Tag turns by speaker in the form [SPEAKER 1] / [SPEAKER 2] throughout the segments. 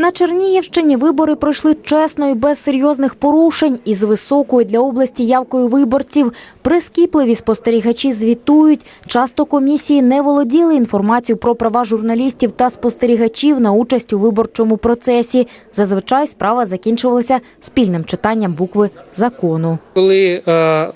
[SPEAKER 1] На Чернігівщині вибори пройшли чесно і без серйозних порушень і з високою для області явкою виборців. Прискіпливі спостерігачі звітують. Часто комісії не володіли інформацією про права журналістів та спостерігачів на участь у виборчому процесі. Зазвичай справа закінчувалася спільним читанням букви закону.
[SPEAKER 2] Коли е,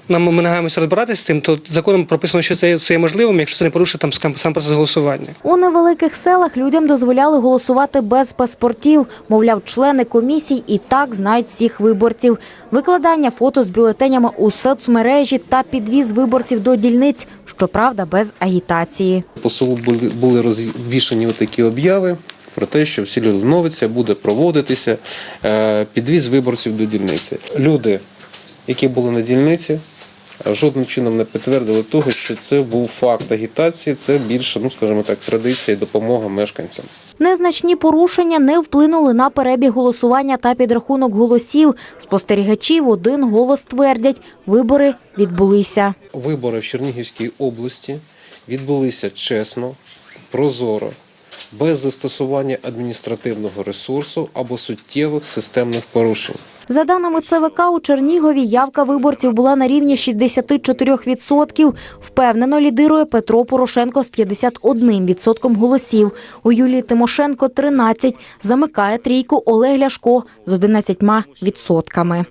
[SPEAKER 2] нам ми намагаємося розбиратися з тим, то законом прописано, що це, це є можливим, якщо це не порушує там сам процес голосування.
[SPEAKER 1] У невеликих селах людям дозволяли голосувати без паспортів. Мовляв, члени комісій і так знають всіх виборців. Викладання фото з бюлетенями у соцмережі та підвіз виборців до дільниць, щоправда, без агітації.
[SPEAKER 3] По селу були, розвішані такі обяви про те, що в селі Линовиця буде проводитися е, підвіз виборців до дільниці. Люди, які були на дільниці, жодним чином не підтвердили того, що це був факт агітації, це більше, ну скажімо так, традиція і допомога мешканцям.
[SPEAKER 1] Незначні порушення не вплинули на перебіг голосування та підрахунок голосів. Спостерігачі в один голос твердять, вибори відбулися.
[SPEAKER 3] Вибори в Чернігівській області відбулися чесно, прозоро, без застосування адміністративного ресурсу або суттєвих системних порушень.
[SPEAKER 1] За даними ЦВК, у Чернігові явка виборців була на рівні 64%. Впевнено лідирує Петро Порошенко з 51% голосів. У Юлії Тимошенко – 13%. Замикає трійку Олег Ляшко з 11%.